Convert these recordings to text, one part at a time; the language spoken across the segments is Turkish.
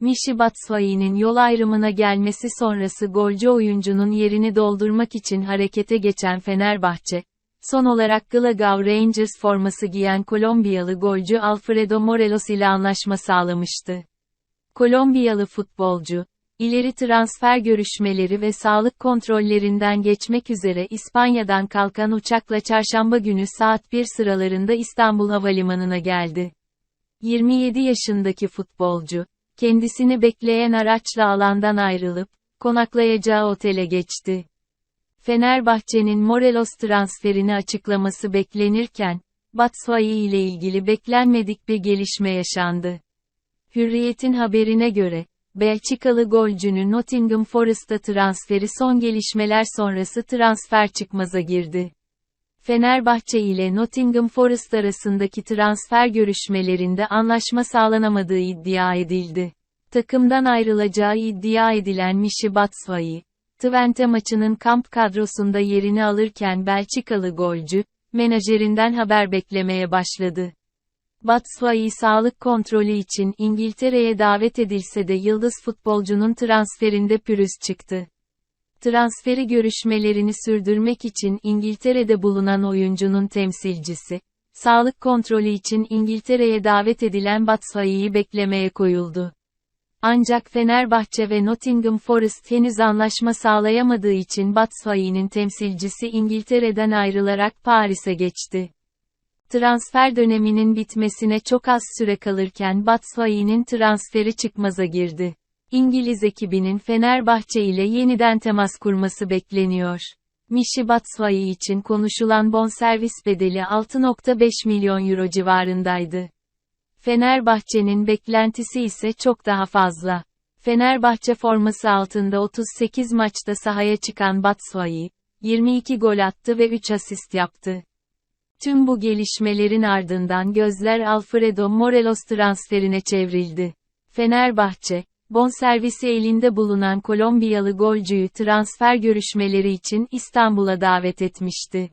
Michy Batshuayi'nin yol ayrımına gelmesi sonrası golcü oyuncunun yerini doldurmak için harekete geçen Fenerbahçe, son olarak Glasgow Rangers forması giyen Kolombiyalı golcü Alfredo Morelos ile anlaşma sağlamıştı. Kolombiyalı futbolcu, ileri transfer görüşmeleri ve sağlık kontrollerinden geçmek üzere İspanya'dan kalkan uçakla çarşamba günü saat 1 sıralarında İstanbul Havalimanı'na geldi. 27 yaşındaki futbolcu, kendisini bekleyen araçla alandan ayrılıp, konaklayacağı otele geçti. Fenerbahçe'nin Morelos transferini açıklaması beklenirken, Batshuayi ile ilgili beklenmedik bir gelişme yaşandı. Hürriyet'in haberine göre, Belçikalı golcünün Nottingham Forest'a transferi son gelişmeler sonrası transfer çıkmaza girdi. Fenerbahçe ile Nottingham Forest arasındaki transfer görüşmelerinde anlaşma sağlanamadığı iddia edildi. Takımdan ayrılacağı iddia edilen Michy Batshuayi, Twente maçının kamp kadrosunda yerini alırken Belçikalı golcü, menajerinden haber beklemeye başladı. Batshuayi sağlık kontrolü için İngiltere'ye davet edilse de yıldız futbolcunun transferinde pürüz çıktı. Transferi görüşmelerini sürdürmek için İngiltere'de bulunan oyuncunun temsilcisi, sağlık kontrolü için İngiltere'ye davet edilen Batshuayi'yi beklemeye koyuldu. Ancak Fenerbahçe ve Nottingham Forest henüz anlaşma sağlayamadığı için Batshuayi'nin temsilcisi İngiltere'den ayrılarak Paris'e geçti. Transfer döneminin bitmesine çok az süre kalırken Batshuayi'nin transferi çıkmaza girdi. İngiliz ekibinin Fenerbahçe ile yeniden temas kurması bekleniyor. Michy Batshuayi için konuşulan bonservis bedeli 6.5 milyon euro civarındaydı. Fenerbahçe'nin beklentisi ise çok daha fazla. Fenerbahçe forması altında 38 maçta sahaya çıkan Batshuayi, 22 gol attı ve 3 asist yaptı. Tüm bu gelişmelerin ardından gözler Alfredo Morelos transferine çevrildi. Fenerbahçe, bonservisi elinde bulunan Kolombiyalı golcüyü transfer görüşmeleri için İstanbul'a davet etmişti.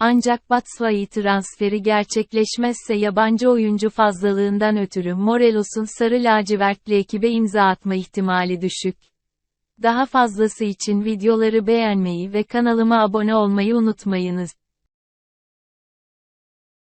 Ancak Batshuayi transferi gerçekleşmezse yabancı oyuncu fazlalığından ötürü Morelos'un sarı lacivertli ekibe imza atma ihtimali düşük. Daha fazlası için videoları beğenmeyi ve kanalıma abone olmayı unutmayınız.